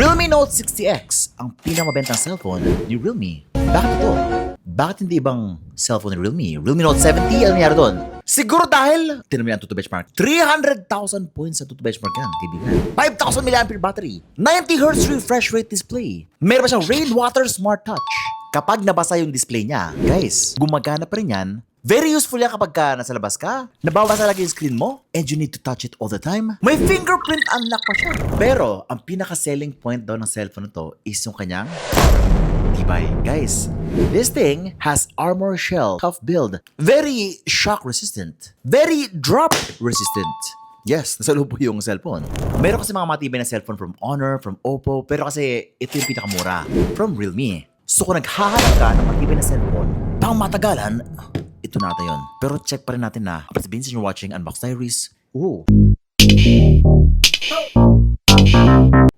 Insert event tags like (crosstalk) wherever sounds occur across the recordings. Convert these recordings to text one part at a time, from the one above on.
Realme Note 60X, ang pinakamabentang cellphone ni Realme. Bakit ito? Bakit hindi ibang cellphone ni Realme? Realme Note 70, ano nangyari doon? Siguro dahil, tinan mo yan, Tutu Benchmark. 300,000 points sa Tutu Benchmark yan, kaibigan. 5,000 mAh battery. 90Hz refresh rate display. Meron pa siyang rainwater smart touch. Kapag nabasa yung display niya, guys, gumagana pa rin yan Very useful yan kapag ka nasa labas ka. Nababasa lagi yung screen mo and you need to touch it all the time. May fingerprint unlock pa siya. Pero, ang pinaka-selling point daw ng cellphone na to is yung kanyang tibay. Guys, this thing has armor shell tough build. Very shock resistant. Very drop resistant. Yes, nasa loob po yung cellphone. Meron kasi mga matibay na cellphone from Honor, from Oppo, pero kasi ito yung pinakamura. From Realme. So kung naghahanap ka ng matibay na cellphone, pang matagalan, ito na ata yun. Pero check pa rin natin na, sabihin sa inyo watching Unbox Diaries, ooh.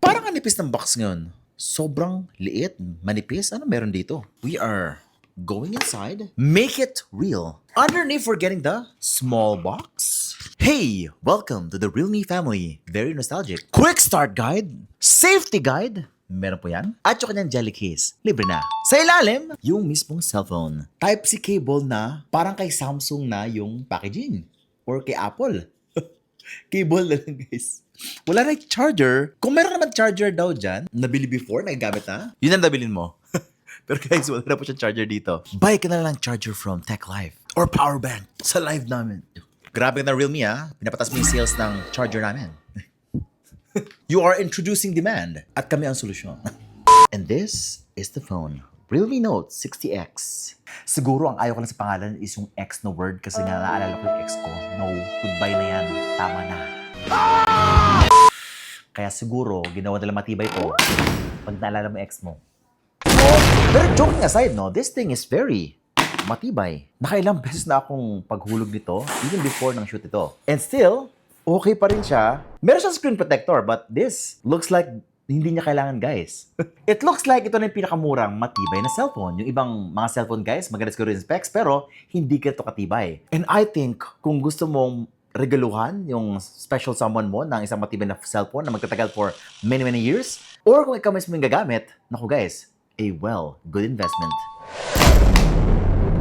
Parang ang nipis ng box ngayon. Sobrang liit, manipis. Ano meron dito? We are going inside. Make it real. Underneath, we're getting the small box. Hey, welcome to the Realme family. Very nostalgic. Quick start guide. Safety guide. Meron po yan. At yung kanyang jelly case. Libre na. Sa ilalim, yung mismong cellphone. Type-C cable na parang kay Samsung na yung packaging. Or kay Apple. (laughs) cable na lang guys. Wala na charger. Kung meron naman charger daw dyan, nabili before, nagagamit na, yun ang nabilin mo. (laughs) Pero guys, wala na po siyang charger dito. Buy ka na lang charger from Tech Life or power bank sa live namin. Grabe na Realme ah. Pinapatas mo yung sales ng charger namin. (laughs) you are introducing demand at kami ang solusyon. (laughs) And this is the phone. Realme Note 60X. Siguro ang ayaw ko lang sa pangalan is yung X na word kasi nga naalala ko yung X ko. No, goodbye na yan. Tama na. Kaya siguro, ginawa nila matibay ko pag naalala mo ex mo. Pero joking aside, no, this thing is very matibay. Nakailang beses na akong paghulog nito, even before ng shoot ito. And still, okay pa rin siya. Meron siyang screen protector, but this looks like hindi niya kailangan, guys. (laughs) It looks like ito na yung pinakamurang matibay na cellphone. Yung ibang mga cellphone, guys, maganda siguro yung specs, pero hindi ka ito katibay. And I think, kung gusto mong regaluhan yung special someone mo ng isang matibay na cellphone na magtatagal for many, many years, or kung ikaw mismo yung gagamit, naku guys, a well, good investment.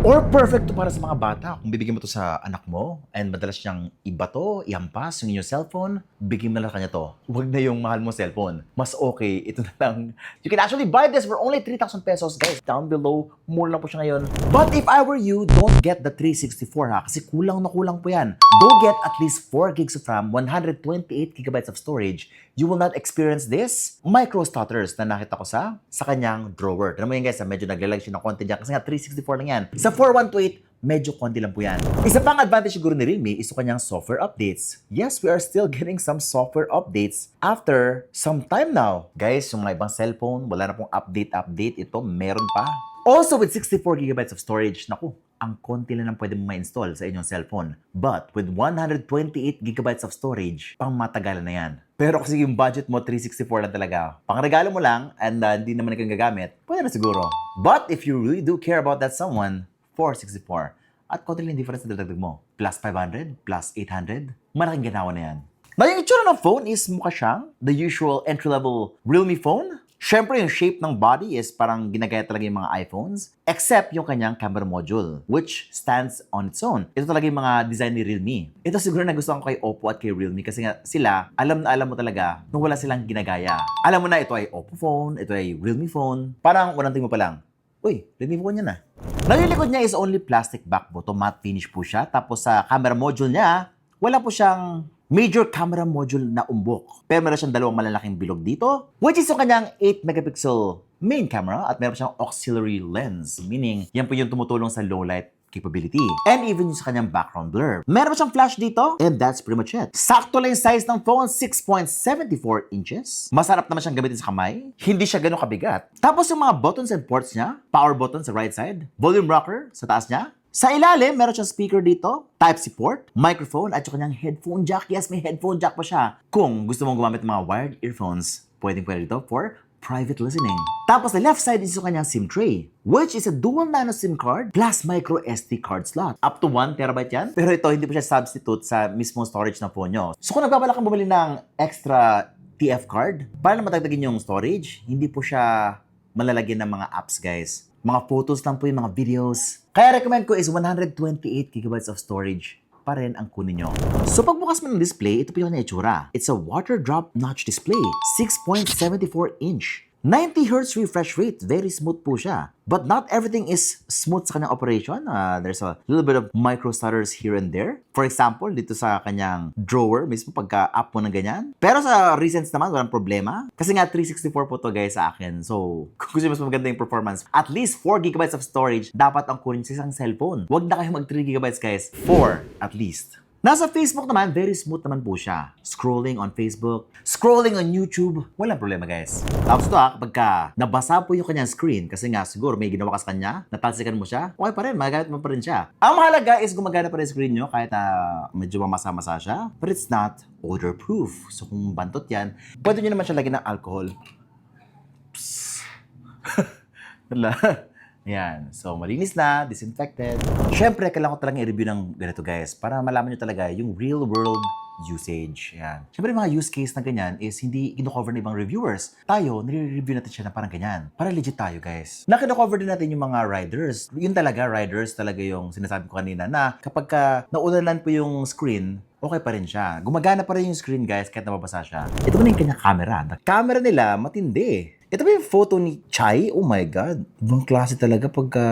Or perfect to para sa mga bata. Kung bibigyan mo to sa anak mo and madalas siyang ibato, ihampas yung inyong cellphone, bigyan mo na kanya to. Huwag na yung mahal mo cellphone. Mas okay, ito na lang. You can actually buy this for only 3,000 pesos, guys. Down below, mura lang po siya ngayon. But if I were you, don't get the 364 ha, kasi kulang na kulang po yan. Go get at least 4 gigs of RAM, 128 gigabytes of storage. You will not experience this micro stutters na nakita ko sa sa kanyang drawer. Alam mo yan guys, medyo naglalag siya ng konti dyan kasi nga 364 lang yan. Sa 4128, medyo konti lang po yan. Isa pang advantage siguro ni Realme is kanyang software updates. Yes, we are still (laughs) getting some software updates after some time now. Guys, yung mga ibang cellphone, wala na pong update-update. Ito, meron pa. Also, with 64 gigabytes of storage, naku, ang konti lang ang pwede mo ma-install sa inyong cellphone. But with 128 gigabytes of storage, pang matagalan na yan. Pero kasi yung budget mo, 364 lang talaga. Pang regalo mo lang, and uh, hindi naman ikaw gagamit, pwede na siguro. But if you really do care about that someone, 464. At konti lang difference na dadagdag mo. Plus 500, plus 800, malaking ginawa na yan. Na yung itsura ng phone is mukha siyang the usual entry-level Realme phone. Siyempre, yung shape ng body is parang ginagaya talaga yung mga iPhones, except yung kanyang camera module, which stands on its own. Ito talaga yung mga design ni Realme. Ito siguro na gusto ko kay Oppo at kay Realme kasi nga sila, alam na alam mo talaga nung wala silang ginagaya. Alam mo na ito ay Oppo phone, ito ay Realme phone. Parang unang tingin mo pa lang, Uy, Realme phone yan ah. Na yung likod niya is only plastic back to matte finish po siya. Tapos sa camera module niya, wala po siyang major camera module na umbok. Pero meron siyang dalawang malalaking bilog dito, which is yung kanyang 8 megapixel main camera at meron siyang auxiliary lens, meaning yan po yung tumutulong sa low light capability. And even sa kanyang background blur. Meron siyang flash dito, and that's pretty much it. Sakto lang yung size ng phone, 6.74 inches. Masarap naman siyang gamitin sa kamay. Hindi siya ganun kabigat. Tapos yung mga buttons and ports niya, power button sa right side, volume rocker sa taas niya, sa ilalim, meron siyang speaker dito, Type-C port, microphone, at yung kanyang headphone jack. Yes, may headphone jack pa siya. Kung gusto mong gumamit ng mga wired earphones, pwedeng pwede dito for private listening. Tapos sa left side is yung kanyang SIM tray, which is a dual nano SIM card plus micro SD card slot. Up to 1 terabyte yan. Pero ito, hindi po siya substitute sa mismong storage ng phone nyo. So kung nagbabalak kang bumili ng extra TF card. Para na matagdagin yung storage, hindi po siya malalagyan ng mga apps, guys. Mga photos lang po yung mga videos. Kaya recommend ko is 128 gigabytes of storage pa rin ang kunin nyo. So pagbukas mo ng display, ito po yung itsura. It's a water drop notch display, 6.74 inch. 90 Hz refresh rate, very smooth po siya. But not everything is smooth sa kanyang operation. Uh, there's a little bit of micro stutters here and there. For example, dito sa kanyang drawer, mismo pagka-up mo ng ganyan. Pero sa recents naman, walang problema. Kasi nga 364 po to guys sa akin. So, (laughs) kung gusto mas maganda yung performance, at least 4 GB of storage dapat ang kunin sa isang cellphone. Huwag na kayo mag 3 GB guys. 4 at least. Nasa Facebook naman, very smooth naman po siya. Scrolling on Facebook, scrolling on YouTube, walang problema guys. Tapos ito ha, kapag ka nabasa po yung kanyang screen, kasi nga siguro may ginawa ka sa kanya, natalsikan mo siya, okay pa rin, magagamit mo pa rin siya. Ang mahalaga is gumagana pa rin screen nyo kahit na medyo mamasa-masa siya, but it's not odor-proof. So kung bantot yan, pwede nyo naman siya lagyan ng alcohol. Psst. (laughs) Yan. So, malinis na, disinfected. Siyempre, kailangan ko talaga i-review ng ganito, guys, para malaman nyo talaga yung real-world usage. Yan. Siyempre, mga use case na ganyan is hindi kino-cover ng ibang reviewers. Tayo, nire-review natin siya na parang ganyan. Para legit tayo, guys. Na kino-cover din natin yung mga riders. Yun talaga, riders talaga yung sinasabi ko kanina na kapag ka naulanan po yung screen, okay pa rin siya. Gumagana pa rin yung screen, guys, kahit nababasa siya. Ito na yung kanyang camera? The camera nila, matindi. Ito ba yung photo ni Chai? Oh my God. Ibang klase talaga pagka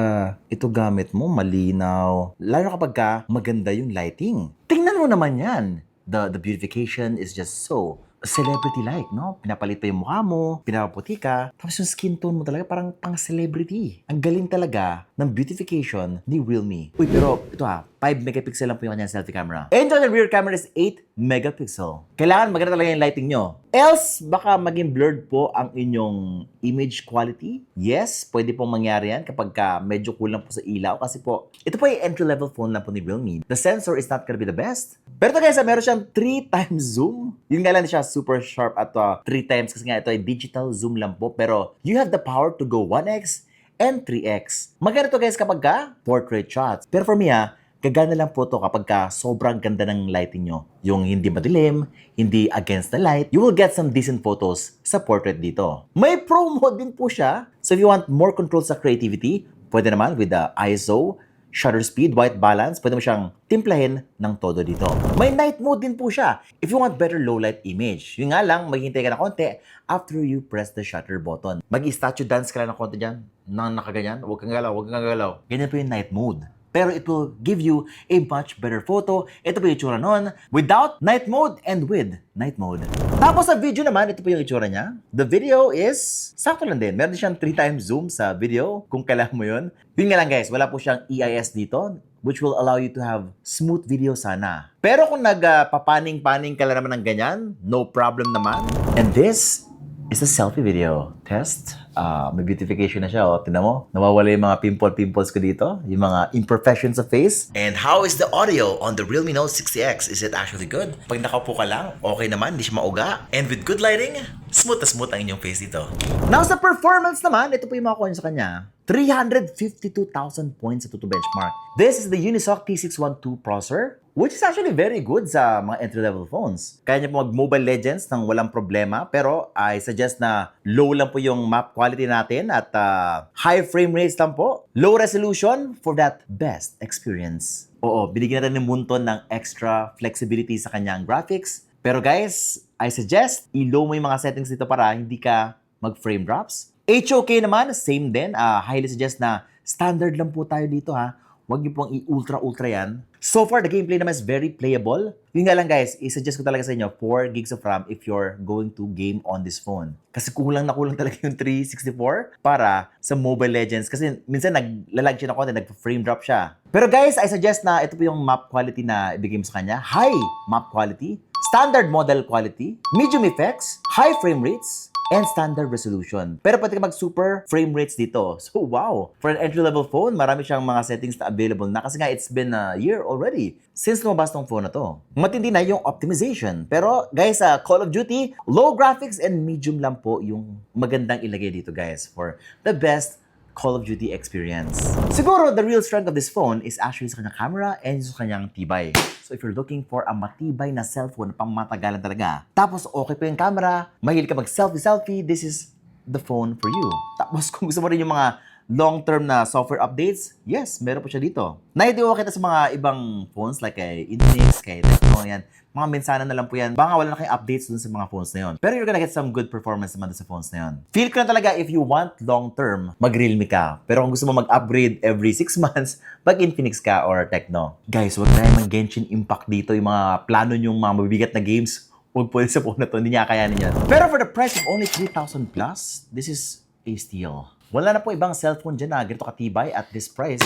ito gamit mo, malinaw. Lalo kapag ka maganda yung lighting. Tingnan mo naman yan. The, the beautification is just so celebrity-like, no? Pinapalit pa yung mukha mo, pinapaputi ka, tapos yung skin tone mo talaga parang pang-celebrity. Ang galing talaga ng beautification ni Realme. Uy, pero ito ha, 5 megapixel lang po yung kanyang selfie camera. And the rear camera is 8 megapixel. Kailangan maganda talaga yung lighting nyo. Else, baka maging blurred po ang inyong image quality. Yes, pwede pong mangyari yan kapag ka medyo kulang po sa ilaw kasi po, ito po yung entry-level phone lang po ni Realme. The sensor is not gonna be the best. Pero ito guys, ah, meron siyang 3 (laughs) times zoom. Yun nga lang siya super sharp at 3 times kasi nga ito ay digital zoom lang po. Pero you have the power to go 1x and 3x. Maganda to guys kapag ka portrait shots. Pero for me ha, gagana lang po to kapag ka sobrang ganda ng lighting nyo. Yung hindi madilim, hindi against the light, you will get some decent photos sa portrait dito. May pro mode din po siya. So if you want more control sa creativity, pwede naman with the ISO, shutter speed, white balance, pwede mo siyang timplahin ng todo dito. May night mode din po siya if you want better low light image. Yun nga lang, maghintay ka na konti after you press the shutter button. Mag-statue dance ka lang ng konti dyan, nang nakaganyan, huwag kang galaw, huwag kang galaw. Ganyan po yung night mode. Pero it will give you a much better photo. Ito po yung itsura nun, without night mode and with night mode. Tapos sa video naman, ito po yung itsura niya. The video is, sakto lang din. Meron siyang 3 times zoom sa video, kung kailangan mo yun. Yun nga lang guys, wala po siyang EIS dito, which will allow you to have smooth video sana. Pero kung nagpapaning-paning ka lang naman ng ganyan, no problem naman. And this is a selfie video test. Ah, may beautification na siya. O, tinan mo, nawawala yung mga pimple-pimples ko dito. Yung mga imperfections sa face. And how is the audio on the Realme Note 60X? Is it actually good? Pag nakaupo ka lang, okay naman, hindi siya mauga. And with good lighting, smooth na smooth ang inyong face dito. Now sa performance naman, ito po yung mga coins sa kanya. 352,000 points sa Tutu benchmark. This is the Unisoc T612 processor, which is actually very good sa mga entry-level phones. Kaya niya po mag-Mobile Legends ng walang problema, pero I suggest na low lang po yung map quality natin at uh, high frame rates lang po. Low resolution for that best experience. Oo, binigyan natin ni Munton ng extra flexibility sa kanyang graphics. Pero guys, I suggest i-low mo yung mga settings dito para hindi ka mag-frame drops. HOK naman, same din. Ah, highly suggest na standard lang po tayo dito ha. Huwag niyo pong i-ultra-ultra yan. So far, the gameplay naman is very playable. Yun nga lang guys, i-suggest ko talaga sa inyo 4 gigs of RAM if you're going to game on this phone. Kasi kulang na kulang talaga yung 364 para sa Mobile Legends. Kasi minsan naglalag siya na konti, nag-frame drop siya. Pero guys, I suggest na ito po yung map quality na ibigay mo sa kanya. High map quality, standard model quality, medium effects, high frame rates, and standard resolution. Pero pwede ka mag-super frame rates dito. (laughs) So wow! For an entry-level phone, marami siyang mga settings na available na kasi nga it's been a year already since lumabas tong phone na to. Matindi na yung optimization. Pero guys, sa Call of Duty, low graphics and medium lang po yung magandang ilagay dito guys for the best Call of Duty experience. Siguro, the real strength of this phone is actually sa kanyang camera and sa kanyang tibay. So if you're looking for a matibay na cellphone na pangmatagalan talaga, tapos okay pa yung camera, mahilig ka mag-selfie-selfie, this is the phone for you. Tapos (laughs) kung gusto mo rin yung mga long-term na software updates, yes, meron po siya dito. Naidiwa kita sa mga ibang phones like kay Infinix, kay Tecno, yan. Mga mensana na lang po yan. Baka wala na kayong updates dun sa mga phones na yon. Pero you're gonna get some good performance naman sa phones na yon. Feel ko na talaga if you want long-term, mag-Realme ka. Pero kung gusto mo mag-upgrade every 6 (laughs) months, mag-Infinix ka or Tecno. Guys, wag na yung Genshin Impact dito, yung mga plano yung mga mabibigat na games. Huwag po sa phone na to, hindi niya kayanin yan. Pero for the price of only 3,000 plus, this is a steal. Wala na po ibang cellphone dyan na ganito katibay at this price.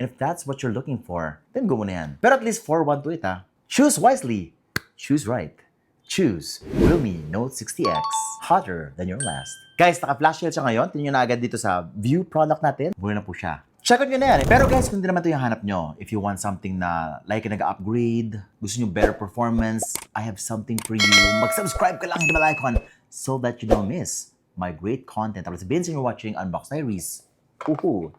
And if that's what you're looking for, then go mo na yan. Pero at least 4-1 to it ha. Choose wisely. Choose right. Choose Realme Note 60X. Hotter than your last. Guys, naka-flash sale siya ngayon. Tingnan nyo na agad dito sa view product natin. Mura na po siya. Check out nyo na yan. eh. Pero guys, kung hindi naman ito yung hanap nyo, if you want something na like nag-upgrade, gusto nyo better performance, I have something for you. Mag-subscribe ka lang, bell icon so that you don't miss my great content. Sa inyo watching Unbox Diaries. Uhu.